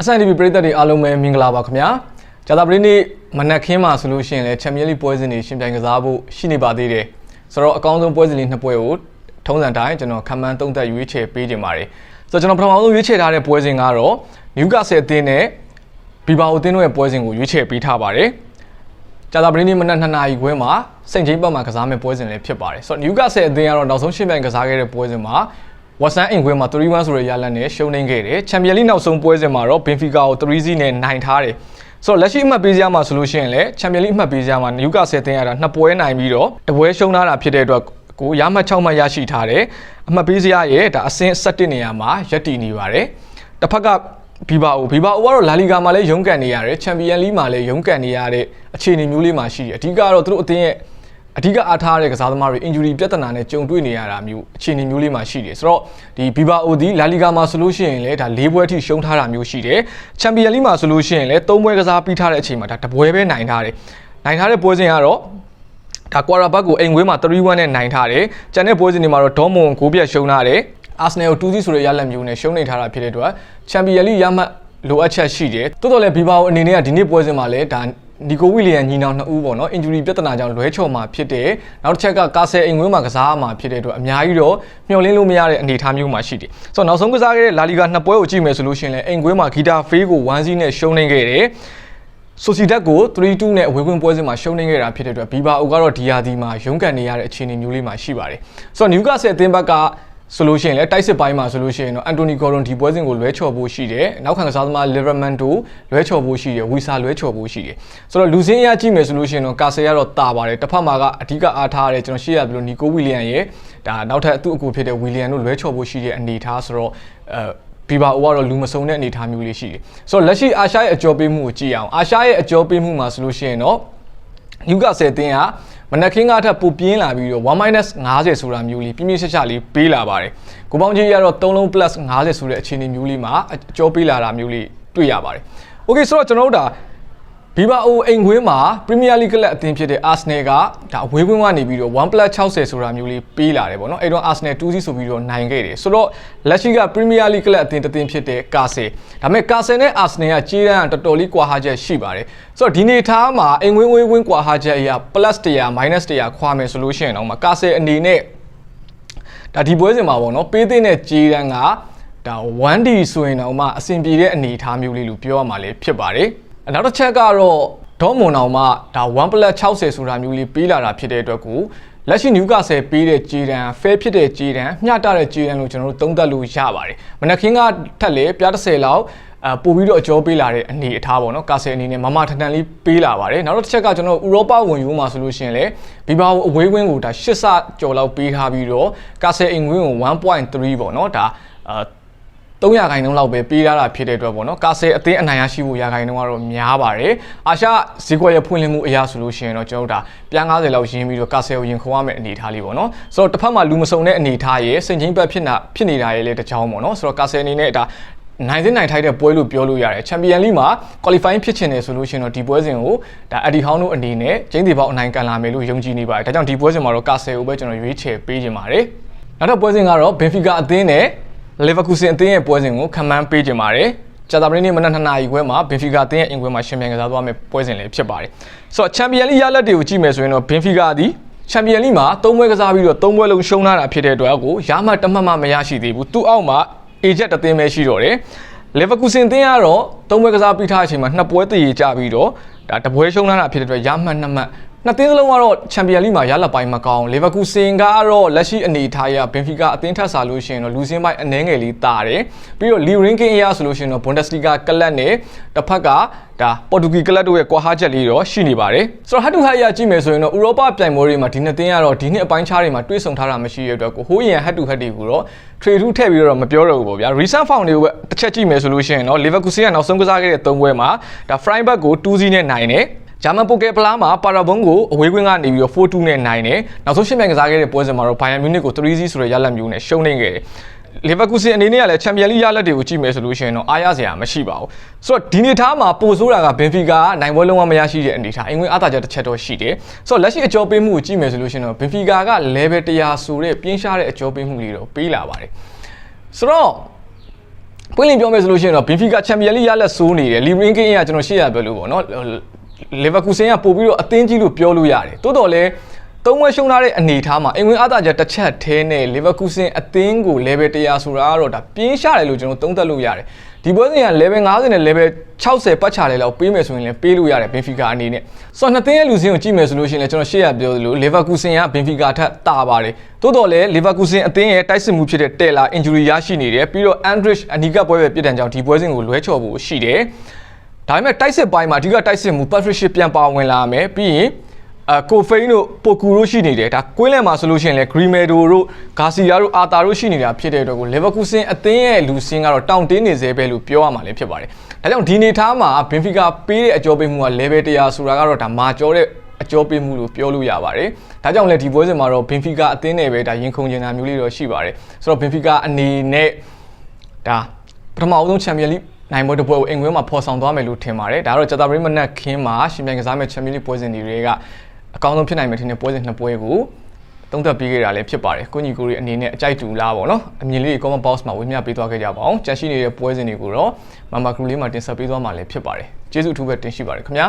အဆန် TV ပရိသတ်တွေအားလုံးပဲမင်္ဂလာပါခင်ဗျာဂျာတာပရိနေ့မနက်ခင်းမှာဆိုလို့ရှိရင်လည်းချန်ပီယံလိပွဲစဉ်တွေရှင်ပြိုင်ကစားဖို့ရှိနေပါသေးတယ်ဆိုတော့အကောင်းဆုံးပွဲစဉ်လေးနှစ်ပွဲကိုထုံးစံတိုင်းကျွန်တော်ခံမှန်းသုံးသပ်ရွေးချယ်ပေးခြင်းပါတယ်ဆိုတော့ကျွန်တော်ပထမဆုံးရွေးချယ်ထားတဲ့ပွဲစဉ်ကတော့နျူကာဆယ်အသင်းနဲ့ဘီဘာအိုအသင်းတို့ရဲ့ပွဲစဉ်ကိုရွေးချယ်ပေးထားပါတယ်ကြာတာပရင်းနေ့မနက်2နာရီခွဲမှာစိန့်ချင်းပတ်မှာကစားမယ့်ပွဲစဉ်လေးဖြစ်ပါတယ်ဆိုတော့နျူကာဆယ်အသင်းကတော့နောက်ဆုံးရှင်းပြိုင်ကစားခဲ့တဲ့ပွဲစဉ်မှာ ဝက်ဆန်အင်ခွဲမှာ3-1ဆိုတဲ့ရလဒ်နဲ့ရှုံးနိမ့်ခဲ့တယ်ချန်ပီယံလိနောက်ဆုံးပွဲစဉ်မှာတော့ဘင်ဖီကာကို3-0နဲ့နိုင်ထားတယ်ဆိုတော့လက်ရှိအမှတ်ပေးစရာမှာဆိုလို့ရှိရင်လည်းချန်ပီယံလိအမှတ်ပေးစရာမှာနျူကာဆယ်အသင်းရတာနှစ်ပွဲနိုင်ပြီးတော့တပွဲရှုံးထားတာဖြစ်တဲ့အတွက်ကိုရမှတ်6မှတ်ရရှိထားတယ်အမှတ်ပေးစရာရဲ့ဒါအဆင့်17နေရာမှာရပ်တည်နေပါတယ်တစ်ဖက်ကဘီဘာအိုဘီဘာအိုကတော့လာလီဂါမှာလည်းရုန်းကန်နေရတယ်ချန်ပီယံလိမှာလည်းရုန်းကန်နေရတဲ့အခြေအနေမျိုးလေးမှာရှိတယ်အဓိကတော့သူတို့အသင်းရဲ့ အဓိကအားထားတဲ့ကစားသမားတွေ injury ပြဿနာနဲ့ကြုံတွေ့နေရတာမျိုးအခြေအနေမျိုးလေးမှာရှိတယ်ဆိုတော့ဒီဘီဘာအိုဒီလာလီဂါမှာဆိုလို့ရှိရင်လည်းဒါ၄ပွဲအထိရှုံးထားတာမျိုးရှိတယ်ချန်ပီယံလိမှာဆိုလို့ရှိရင်လည်း၃ပွဲကစားပြီးထားတဲ့အချိန်မှာဒါတပွဲပဲနိုင်ထားတယ်နိုင်ထားတဲ့ပွဲစဉ်ကတော့ဒါကွာရာဘတ်ကိုအိမ်ဝေးမှာ3-1နဲ့နိုင်ထားတယ်။ကျန်တဲ့ပွဲစဉ်တွေမှာတော့ဒေါ်မွန်ကိုပြတ်ရှုံးထားတယ်။အာဆနယ်ကို2-0ဆိုတဲ့ရလဒ်မျိုးနဲ့ရှုံးနေထားတာဖြစ်တဲ့အတွက်ချန်ပီယံလိရမှတ်လိုအပ်ချက်ရှိတယ်။တိုးတော်လည်းဘီဘာကိုအနေနဲ့ကဒီနေ့ပွဲစဉ်မှာလည်းဒါ နီကိုဝီလီယံညီနောင်နှစ်ဦးပေါ့နော် injury ပြဿနာကြောင့်လွဲချော်မှာဖြစ်တယ်။နောက်တစ်ချက်ကကာဆယ်အိမ်ဝင်းမှာကစားမှာဖြစ်တဲ့အတွက်အများကြီးတော့မျှော်လင့်လို့မရတဲ့အနေအထားမျိုးမှာရှိတယ်။ဆိုတော့နောက်ဆုံးကစားခဲ့တဲ့လာလီဂါနှစ်ပွဲကိုကြည့်မယ်ဆိုလို့ရှိရင်လည်းအိမ်ကွင်းမှာဂီတာဖေးကို1-0နဲ့ရှုံးနေခဲ့တယ်။ဆိုစီဒက်ကို3-2နဲ့အဝေးကွင်းပွဲစဉ်မှာရှုံးနေခဲ့တာဖြစ်တဲ့အတွက်ဘီဘာအိုကတော့ဒီယာဒီမှာရုန်းကန်နေရတဲ့အခြေအနေမျိုးလေးမှာရှိပါတယ်။ဆိုတော့နျူကာဆယ်အသင်းဘက်က ဆိုလို့ရှိရင်လည်းတိုက်စစ်ပိုင်းမှာဆိုလို့ရှိရင်တော့အန်တိုနီဂေါ်ရွန်ဒီပွဲစဉ်ကိုလွဲချော်ဖို့ရှိတယ်။နောက်ခံကစားသမားလီဗာမန်တိုလွဲချော်ဖို့ရှိတယ်။ဝီဆာလွဲချော်ဖို့ရှိတယ်။ဆိုတော့လူစင်းအရကြည့်မယ်ဆိုလို့ရှိရင်တော့ကာဆယ်ကတော့တာပါတယ်။တစ်ဖက်မှာကအဓိကအားထားရတဲ့ကျွန်တော်ရှေ့ရပြီးလို့နီကိုဝီလီယံရဲ့ဒါနောက်ထပ်သူ့အကူဖြစ်တဲ့ဝီလီယံတို့လွဲချော်ဖို့ရှိတဲ့အနေအထားဆိုတော့အဲဘီဘာအိုကတော့လူမစုံတဲ့အနေအထားမျိုးလေးရှိတယ်။ဆိုတော့လက်ရှိအာရှရဲ့အကျော်ပေးမှုကိုကြည့်အောင်အာရှရဲ့အကျော်ပေးမှုမှာဆိုလို့ရှိရင်တော့နျူကာဆယ်တင်းက မနက်ခင်းကထပ်ပူပြင်းလာပြီးတော့1-50ဆိုတာမျိုးလေးပြင်းပြင်းရှက်ရှက်လေးပေးလာပါတယ်။ကိုပေါင်းကြီးရတော့3လုံး plus 50ဆိုတဲ့အခြေအနေမျိုးလေးမှာအကျော်ပေးလာတာမျိုးလေးတွေ့ရပါတယ်။ Okay ဆိုတော့ကျွန်တော်တို့ဒါ ဘီဘာအိုအိမ်ခွင်းမှာပရီးမီးယားလိဂ်ကလပ်အသင်းဖြစ်တဲ့အာဆနယ်ကဒါအဝေးကွင်းကနေပြီးတော့ 1+60 ဆိုတာမျိုးလေးပေးလာတယ်ပေါ့နော်အဲ့တော့အာဆနယ်2-0ဆိုပြီးတော့နိုင်ခဲ့တယ်ဆိုတော့လက်ရှိကပရီးမီးယားလိဂ်ကလပ်အသင်းတစ်သင်းဖြစ်တဲ့ကာဆယ်ဒါပေမဲ့ကာဆယ်နဲ့အာဆနယ်ကကြေးတန်းကတော်တော်လေးကွာဟချက်ရှိပါတယ်ဆိုတော့ဒီနေထားမှာအိမ်ဝင်းဝင်းဝင်းကွာဟချက်အရာ plus 100 minus 100 ခွာမယ်ဆိုလို့ရှိရင်တော့မှာကာဆယ်အနေနဲ့ဒါဒီပွဲစဉ်မှာပေါ့နော်ပေးတဲ့နဲ့ကြေးတန်းကဒါ 1D ဆိုရင်တော့မှအဆင်ပြေတဲ့အနေအထားမျိုးလေးလို့ပြောရမှာလေဖြစ်ပါတယ် နောက်တစ်ချက်ကတော့ဒေါမွန်အောင်မှဒါ 1+60 ဆိုတာမျိုးလေးပေးလာတာဖြစ်တဲ့အတွက်ကိုလက်ရှိနျူကာဆယ်ပေးတဲ့ကြေးတန်းဖဲဖြစ်တဲ့ကြေးတန်းမျှတတဲ့ကြေးတန်းလို့ကျွန်တော်တို့သုံးသပ်လို့ရပါတယ်မနက်ခင်းကထက်လေပြား30လောက်အပို့ပြီးတော့အကျော်ပေးလာတဲ့အနေအထားပေါ့နော်ကာဆယ်အနေနဲ့မမထန်ထန်လေးပေးလာပါတယ်နောက်တစ်ချက်ကကျွန်တော်ဥရောပဝင်ယူမှာဆိုလို့ရှိရင်လေဘီဘာအဝေးကွင်းကိုဒါ8ဆကျော်လောက်ပေးထားပြီးတော့ကာဆယ်အိမ်ကွင်းကို1.3ပေါ့နော်ဒါအာ 300ခိုင်နှုန်းလောက်ပဲပေးထားတာဖြစ်တဲ့အတွက်ပေါ့နော်ကာဆယ်အသင်းအနိုင်ရရှိဖို့ရာခိုင်နှုန်းကတော့များပါတယ်အာရှဈေးကွက်ရဲ့ဖွင့်လှစ်မှုအရာဆိုလို့ရှိရင်တော့ကျွန်တော်တို့ဒါပြန်90လောက်ရင်းပြီးတော့ကာဆယ်ကိုရင်ခုံရမယ့်အနေအထားလေးပေါ့နော်ဆိုတော့တစ်ဖက်မှာလူမစုံတဲ့အနေအထားရဲ့စင်ချင်းဘက်ဖြစ်နာဖြစ်နေတာရဲ့လေတကြောင်ပေါ့နော်ဆိုတော့ကာဆယ်အနေနဲ့ဒါနိုင်စင်းနိုင်ထိုက်တဲ့ပွဲလို့ပြောလို့ရတယ်ချန်ပီယံလိမှာ qualifying ဖြစ်ချင်တယ်ဆိုလို့ရှိရင်တော့ဒီပွဲစဉ်ကိုဒါအဒီဟောင်းတို့အနေနဲ့ကျင်းတီပေါက်အနိုင်ကန်လာမယ်လို့ယုံကြည်နေပါတယ်ဒါကြောင့်ဒီပွဲစဉ်မှာတော့ကာဆယ်ကိုပဲကျွန်တော်ရွေးချယ်ပေးခြင်းပါတယ်နောက်တော့ပွဲစဉ်ကတော့ဘင်ဖီကာအသင်းနဲ့ လီဗာပူးဆင်အသင်းရဲ့ပွဲစဉ်ကိုခံမှန်းပေးခြင်းပါတယ်ကြာသပတေးနေ့မနက်2နာရီခွဲမှာဘင်ဖီကာအသင်းရဲ့အင်ကွဲမှာရှင်ပြန်ကစားသွားမယ့်ပွဲစဉ်လေးဖြစ်ပါတယ်ဆိုတော့ချန်ပီယံလိရလက်တွေကိုကြည့်မယ်ဆိုရင်တော့ဘင်ဖီကာသည်ချန်ပီယံလိမှာ၃ပွဲကစားပြီးတော့၃ပွဲလုံးရှုံးလာတာဖြစ်တဲ့အတွက်ကိုရမှတ်တမှတ်မှမရရှိသေးဘူးသူ့အောက်မှာအေဂျက်တစ်သင်းပဲရှိတော့တယ်လီဗာပူးဆင်အသင်းကတော့၃ပွဲကစားပြီးထားတဲ့အချိန်မှာနှစ်ပွဲတည်ကြပြီးတော့ဒါတပွဲရှုံးလာတာဖြစ်တဲ့အတွက်ရမှတ်နှစ်မှတ် နှစ်သင်းစလုံးကတော့ချန်ပီယံလိမှာရလက်ပိုင်းမကောင်းလီဗာပူးဆင်ကတော့လက်ရှိအနေအထားအရဘင်ဖီကာအသင်းထက်စားလို့ရှိရင်တော့လူစင်းပိုင်းအနှဲငယ်လေးတာတယ်ပြီးတော့လီရင်ကင်အရဆိုလို့ရှိရင်တော့ဘွန်ဒက်စလီဂါကလပ်နဲ့တစ်ဖက်ကဒါပေါ်တူဂီကလပ်တို့ရဲ့ကွာဟာချက်လေးတော့ရှိနေပါတယ်ဆိုတော့ဟတ်တူဟတ်အရကြည့်မယ်ဆိုရင်တော့ဥရောပပြိုင်ပွဲတွေမှာဒီနှစ်သင်းကတော့ဒီနှစ်အပိုင်းခြားတွေမှာတွေ့ဆုံထားတာမရှိရတဲ့အတွက်ကိုဟိုးရင်ဟတ်တူဟတ်တွေကိုတော့ trade ထူထည့်ပြီးတော့မပြောတော့ဘူးပေါ့ဗျာ recent form တွေကိုပဲတစ်ချက်ကြည့်မယ်ဆိုလို့ရှိရင်တော့ Leverkusen ကနောက်ဆုံးကစားခဲ့တဲ့၃ပွဲမှာဒါ Freiburg ကို2-0နဲ့နိုင်တယ် ဂျာမန်ပိုကယ်ဖလားမှာပါရာဘုံကိုအဝေးကွင်းကနေပြီးတော့4-2နဲ့နိုင်တယ်နောက်ဆုံးရှင်းပြိုင်ကစားခဲ့တဲ့ပွဲစဉ်မှာတော့ဘိုင်ယန်မြူနစ်ကို3-0ဆိုတဲ့ရလဒ်မျိုးနဲ့ရှုံးနေခဲ့တယ်လီဗာပူးဆင်အနေနဲ့ကလည်းချန်ပီယံလိရလက်တွေကိုကြည့်မယ်ဆိုလို့ရှိရင်တော့အားရစရာမရှိပါဘူးဆိုတော့ဒီနေသားမှာပိုဆိုးတာကဘင်ဖီကာကနိုင်ပွဲလုံးဝမရရှိတဲ့အနေထားအင်္ဂလိပ်အားသာချက်တစ်ချက်တော့ရှိတယ်ဆိုတော့လက်ရှိအကျော်ပေးမှုကိုကြည့်မယ်ဆိုလို့ရှိရင်တော့ဘင်ဖီကာက level 100ဆိုတဲ့ပြင်းရှားတဲ့အကျော်ပေးမှုလေးတော့ပေးလာပါတယ်ဆိုတော့ပွင့်လင်းပြောမယ်ဆိုလို့ရှိရင်တော့ဘင်ဖီကာချန်ပီယံလိရလက်ဆိုးနေတယ်လီဗရင်ကင်းကကျွန်တော်ရှေ့ရပြောလို့ပေါ့နော် လီဗာကူဆင်ကပို့ပြီးတော့အသင်းကြီးလို့ပြောလို့ရတယ်တိုးတော်လည်းသုံးဝက်ရှုံးထားတဲ့အနေအထားမှာအင်ဝင်အားသာချက်တစ်ချက်ထဲနဲ့လီဗာကူဆင်အသင်းကို level 100ဆိုတာကတော့ဒါပြင်းရှားတယ်လို့ကျွန်တော်သုံးသပ်လို့ရတယ်ဒီပွဲစဉ်က level 50နဲ့ level 60ပတ်ချတယ်လောက်ပေးမယ်ဆိုရင်လည်းပေးလို့ရတယ်ဘင်ဖီကာအနေနဲ့ဆိုတော့နှစ်သင်းရဲ့လူစင်းကိုကြည့်မယ်ဆိုလို့ရှိရင်လည်းကျွန်တော်ရှေ့ရပြောသလိုလီဗာကူဆင်ကဘင်ဖီကာထက်တာပါတယ်တိုးတော်လည်းလီဗာကူဆင်အသင်းရဲ့တိုက်စစ်မှုဖြစ်တဲ့တယ်လာ injury ရရှိနေတယ်ပြီးတော့ Andrich အနီကပွဲပဲပြစ်ဒဏ်ကြောင့်ဒီပွဲစဉ်ကိုလွဲချော်ဖို့ရှိတယ် ဒါပေမဲ့တိုက်စစ်ပိုင်းမှာအဓိကတိုက်စစ်မှု Patricia ပြန်ပါဝင်လာမယ်ပြီးရင်အကိုဖိန်းတို့ပိုကူတို့ရှိနေတယ်ဒါကွင်းလန်မှာဆိုလို့ရှိရင်လည်း Grimedo တို့ Garcia တို့ Arta တို့ရှိနေတာဖြစ်တဲ့အတွက်ကို Leverkusen အသင်းရဲ့လူစင်းကတော့တောင့်တင်းနေစေပဲလို့ပြောရမှာလည်းဖြစ်ပါတယ်ဒါကြောင့်ဒီနေသားမှာ Benfica ပေးတဲ့အကျော်ပေးမှုက level 100ဆိုတာကတော့ဒါမာကျော်တဲ့အကျော်ပေးမှုလို့ပြောလို့ရပါတယ်ဒါကြောင့်လည်းဒီပွဲစဉ်မှာတော့ Benfica အသင်းနဲ့ပဲဒါရင်ခုန်နေတာမျိုးလေးတော့ရှိပါတယ်ဆိုတော့ Benfica အနေနဲ့ဒါပထမအဆုံး Champions League နိုင်ပွဲတစ်ပွဲကိုအင်္ဂွင်းမှာဖော်ဆောင်သွားမယ်လို့ထင်ပါတယ်ဒါတော့ဂျတာပရိမနက်ခင်းမှာရှင်ပြိုင်ကစားမဲ့ Champions League ပွဲစဉ်တွေကအကောင်းဆုံးဖြစ်နိုင်မယ်ထင်တဲ့ပွဲစဉ်နှစ်ပွဲကိုသုံးသပ်ပေးခဲ့တာလည်းဖြစ်ပါတယ်ကိုညီကိုရီအနေနဲ့အကြိုက်တူလားပေါ့နော်အမြင်လေး comment box မှာဝေမျှပေးသွားခဲ့ကြပါအောင်ကြန့်ရှိနေတဲ့ပွဲစဉ်တွေကိုတော့မမကရူလေးမှာတင်ဆက်ပေးသွားမှာလည်းဖြစ်ပါတယ်ကျေးဇူးအထူးပဲတင်ရှိပါတယ်ခင်ဗျာ